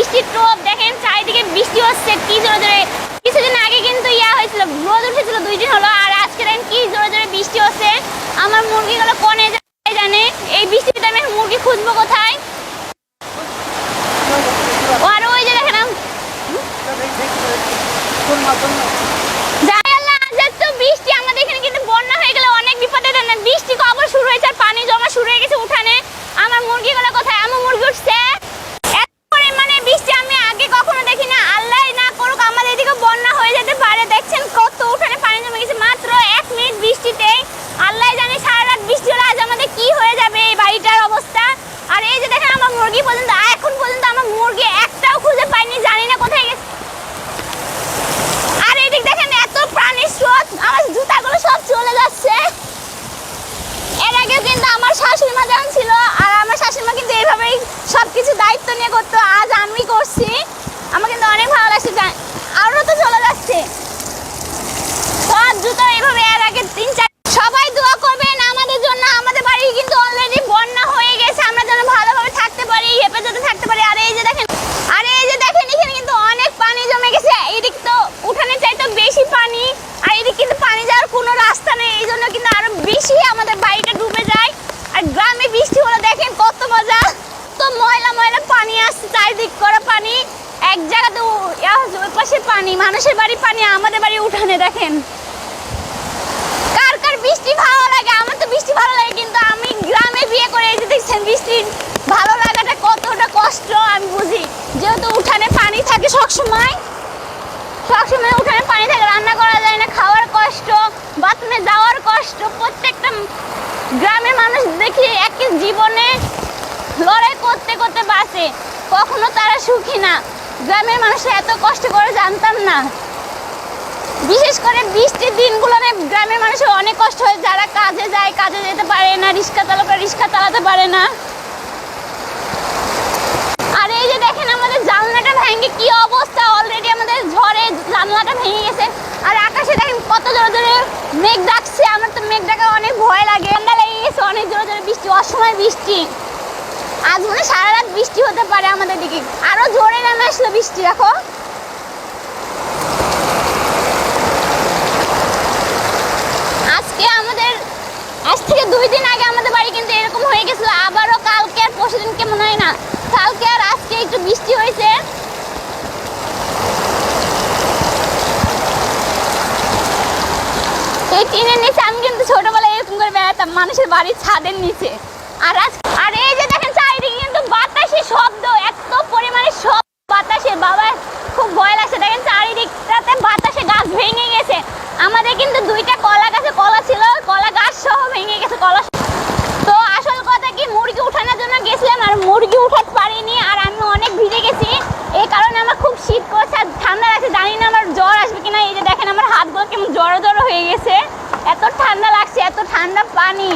বৃষ্টির টোপ দেখেন, চারিদিকে বৃষ্টি হচ্ছে, কি জোরে জোরে। কিছুদিন আগে কিন্তু ইয়া হয়েছিল রোদ উঠেছিল দুই দিন হলো আর আজকে দেখেন কি জোরে জোরে বৃষ্টি হচ্ছে আমার মুরগিগুলো কোনে যায় জানে এই বৃষ্টিতে আমি মুরগি খুঁজবো কোথায় ও আর ওই যে দেখেন আম- যাই আল্লাহ, আজ এত বৃষ্টি আমাদের এখানে কিন্তু বন্যা হয়ে গেলে অনেক বিপদে দেন বৃষ্টি কখন শুরু হয়েছে আর পানি জমা শুরু হয়ে গেছে উঠানে আমার মুরগিগুলো কোথায় আমার মুরগি উঠছে এত পরিমাণে বৃষ্টি আমি আগে কখনো দেখি না আল্লাহ না করুক আমাদের এদিকে বন্যা হয়ে যেতে পারে দেখছেন কত উঠানে পানি জমে গেছে মাত্র এক মিনিট বৃষ্টিতে আল্লাহ জানে সারা রাত বৃষ্টি হলে আজ আমাদের কি হয়ে যাবে এই বাড়িটার অবস্থা আর এই যে দেখেন আমার মুরগি পর্যন্ত এখন পর্যন্ত আমার মুরগি একটাও খুঁজে পাইনি জানি না কোথায় গেছে আর এদিক দেখেন এত প্রাণীর স্রোত আমার জুতাগুলো সব চলে যাচ্ছে এর আগে কিন্তু আমার শাশুড়ি মা যেমন ছিল, আর আমার শাশুড়ি মা কিন্তু এইভাবেই সব কিছু দায়িত্ব নিয়ে করতো। আজ আমি করছি আমার কিন্তু অনেক ভালো লাগছে জা- আরও তো চলে যাচ্ছে সব জুতো এইভাবে এর আগে তিন চার সবাই দোয়া করবেন আমাদের জন্য আমাদের বাড়ি কিন্তু অলরেডি বন্যা হয়ে গেছে আমরা যেন ভালোভাবে থাকতে পারি হেফাজতে থাকতে পারি আর এই যে দেখেন আর এই যে দেখেন এখানে কিন্তু অনেক পানি জমে গেছে এইদিক তো উঠানে চাইতে বেশি পানি আর এদিক কিন্তু পানি যাওয়ার কোনো রাস্তা নেই এই জন্য কিন্তু আরও বেশি আমাদের বাড়িটা ডুবে যায় আর গ্রামে বৃষ্টি হলে দেখেন কত মজা তো ময়লা ময়লা পানি আসছে চারিদিক করা পানি, এক জায়গাতে ওই পাশে পানি, মানুষের বাড়ি পানি, আমাদের বাড়ি উঠানে দেখেন। কার কার বৃষ্টি ভালো লাগে? আমার তো বৃষ্টি ভালো লাগে, কিন্তু আমি গ্রামে বিয়ে করে এই দেখছেন বৃষ্টি ভালো লাগাটা কতটা কষ্ট, আমি বুঝি। যেহেতু উঠানে পানি থাকে সবসময় সবসময় উঠানে পানি থাকে, রান্না করা যায় না, খাওয়ার কষ্ট, বাথরুমে যাওয়ার কষ্ট, প্রত্যেকটা গ্রামের মানুষ দেখি একই জীবনে লড়াই করতে করতে বাঁচে। কখনো তারা সুখী না। গ্রামের মানুষ এত কষ্ট করে জানতাম না। বিশেষ করে বৃষ্টির দিনগুলোতে গ্রামের মানুষের অনেক কষ্ট হয়। যারা কাজে যায়, কাজে যেতে পারে না, রিক্সা চালকরা রিক্সা চালাতে পারে না। আর এই যে দেখেন আমাদের জানলাটা ভেঙে কি অবস্থা। অলরেডি আমাদের ঝড়ে জানলাটা ভেঙে গেছে। আর আকাশে দেখেন কত জোরে জোরে মেঘ ডাকছে। আমার তো মেঘ ডাকা অনেক ভয় লাগে। ঠান্ডা লেগে গেছে, অনেক জোরে জোরে বৃষ্টি, অসময় বৃষ্টি। আজ মনে সারা রাত বৃষ্টি হতে পারে আমাদের দিকে। আরও জোরে নেমে আসলো বৃষ্টি, দেখো। আজকে আমাদের, আজ থেকে দুই দিন আগে আমাদের বাড়ি কিন্তু এরকম হয়ে আবারও কালকে আর পরশু দিনকে মনে হয় না। কালকে আর আজকে একটু বৃষ্টি হয়েছে। এই টিনের নিচে আমি কিন্তু ছোটবেলায় এরকম করে বেড়াতাম, মানুষের বাড়ির ছাদের নিচে। আর আজ আর এই যে বাতাসে শব্দ, এত পরিমাণে শব্দ, বাতাসে, বাবা, খুব ভয় লাগছে। দেখেন চারিদিকটাতে বাতাসে গাছ ভেঙে গেছে। আমাদের কিন্তু দুইটা কলা গাছে কলা ছিল, কলা গাছ সহ ভেঙে গেছে, কলা তো আসল কথা কি, মুরগি উঠানোর জন্য গেছিলাম আর মুরগি উঠাতে পারিনি আর আমি অনেক ভিজে গেছি। এই কারণে আমার খুব শীত করছে আর ঠান্ডা লাগছে, জানি না আমার জ্বর আসবে কিনা। এই যে দেখেন আমার হাতগুলো কেমন জ্বর জ্বর হয়ে গেছে। এত ঠান্ডা লাগছে, এত ঠান্ডা পানি।